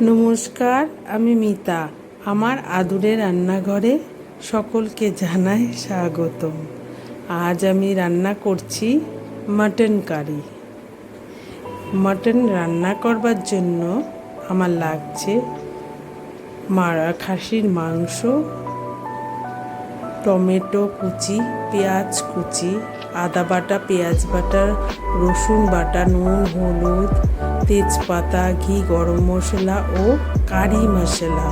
নমস্কার, আমি মিতা। আমার আদুরে রান্নাঘরে সকলকে জানাই স্বাগতম। আজ আমি রান্না করছি মাটন কারি। মাটন রান্না করবার জন্য আমার লাগছে মারা খাসির মাংস, টমেটো কুচি, পেঁয়াজ কুচি, আদা বাটা, পেঁয়াজ বাটা, রসুন বাটা, নুন, হলুদ তেজপাতা, ঘি, গরম মশলা ও কারি মশলা।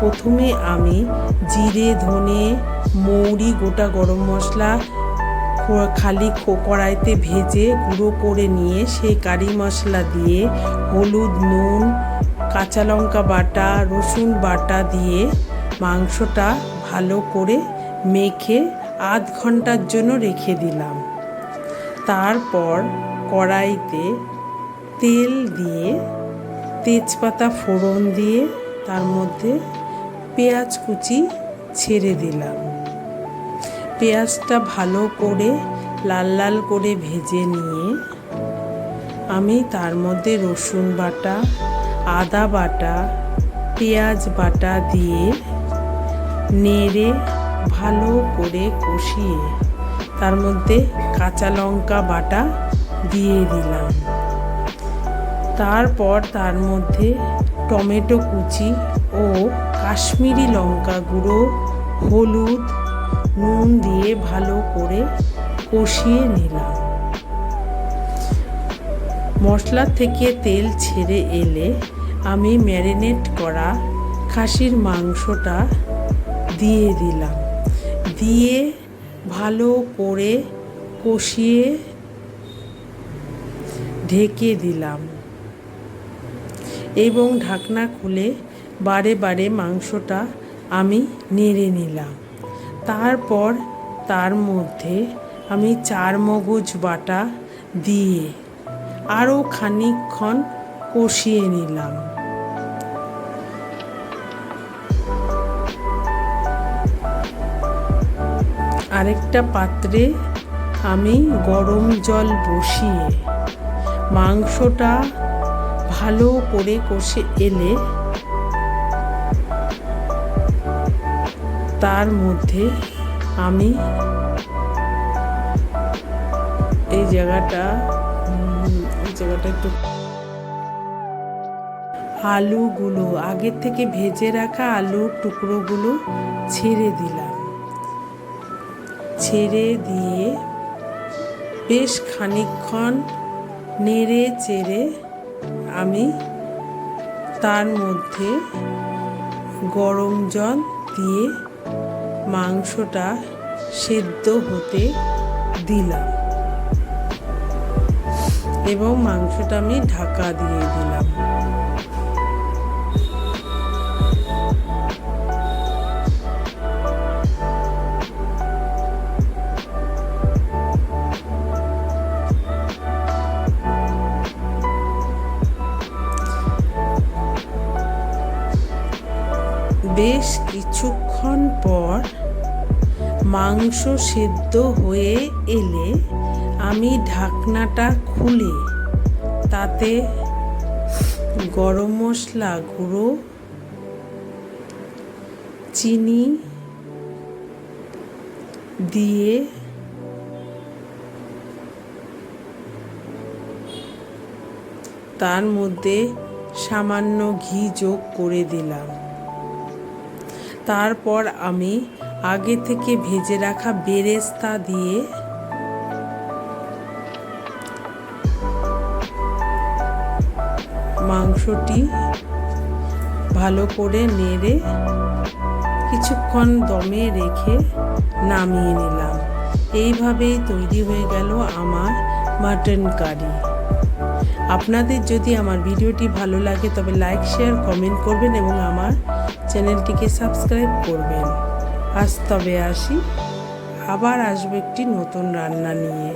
প্রথমে আমি জিরে, ধনে, মৌরি, গোটা গরম মশলা খালি কড়াইতে ভেজে গুঁড়ো করে নিয়ে সেই কারি মশলা দিয়ে হলুদ, নুন, কাঁচা লঙ্কা বাটা, রসুন বাটা দিয়ে মাংসটা ভালো করে মেখে আধ ঘণ্টার জন্য রেখে দিলাম। তারপর কড়াইতে তেল দিয়ে, তেজপাতা ফোড়ন দিয়ে তার মধ্যে পেঁয়াজ কুচি ছেড়ে দিলাম। পেঁয়াজটা ভালো করে লাল লাল করে ভেজে নিয়ে আমি তার মধ্যে রসুন বাটা, আদা বাটা, পেঁয়াজ বাটা দিয়ে নেড়ে ভালো করে কষিয়ে তার মধ্যে কাঁচা লঙ্কা বাটা দিয়ে দিলাম। তারপর তার মধ্যে টমেটো কুচি ও কাশ্মীরি লঙ্কা গুঁড়ো, হলুদ, নুন দিয়ে ভালো করে কষিয়ে নিলাম। মশলা থেকে তেল ছেড়ে এলে আমি ম্যারিনেট করা খাসির মাংসটা দিয়ে দিলাম। দিয়ে ভালো করে কষিয়ে ঢেকে দিলাম। এবং ঢাকনা খুলে বারে বারে মাংসটা আমি নেড়ে নিলাম। তারপর তার মধ্যে আমি চার মগজ বাটা দিয়ে আরও খানিকক্ষণ কষিয়ে নিলাম। আরেকটা পাত্রে আমি গরম জল বসিয়ে মাংসটা ভালো করে কষে এলে তার মধ্যে আমি এই জায়গাটা এই জায়গাটা একটু আলুগুলো, আগের থেকে ভেজে রাখা আলুর টুকরোগুলো ছেড়ে দিলাম। ছেড়ে দিয়ে বেশ খানিকক্ষণ নেড়ে চেড়ে আমি তার মধ্যে গরম জল দিয়ে মাংসটা সেদ্ধ হতে দিলাম। এবং মাংসটা আমি ঢাকা দিয়ে দিলাম। বেশ কিছুক্ষণ পর মাংস সেদ্ধ হয়ে এলে আমি ঢাকনাটা খুলে তাতে গরম মশলা গুঁড়ো, চিনি দিয়ে তার মধ্যে সামান্য ঘি যোগ করে দিলাম। তারপর আমি আগে থেকে ভেজে রাখা বেরেস্তা দিয়ে মাংসটি ভালো করে নেড়ে কিছুক্ষণ দমে রেখে নামিয়ে নিলাম। এইভাবেই তৈরি হয়ে গেল আমার মাটন কারি। আপনাদের যদি আমার ভিডিওটি ভালো লাগে তবে লাইক, শেয়ার, কমেন্ট করবেন এবং আমার চ্যানেলটিকে সাবস্ক্রাইব করবেন। আজ তবে আসি। আবার আসবে একটি নতুন রান্না নিয়ে।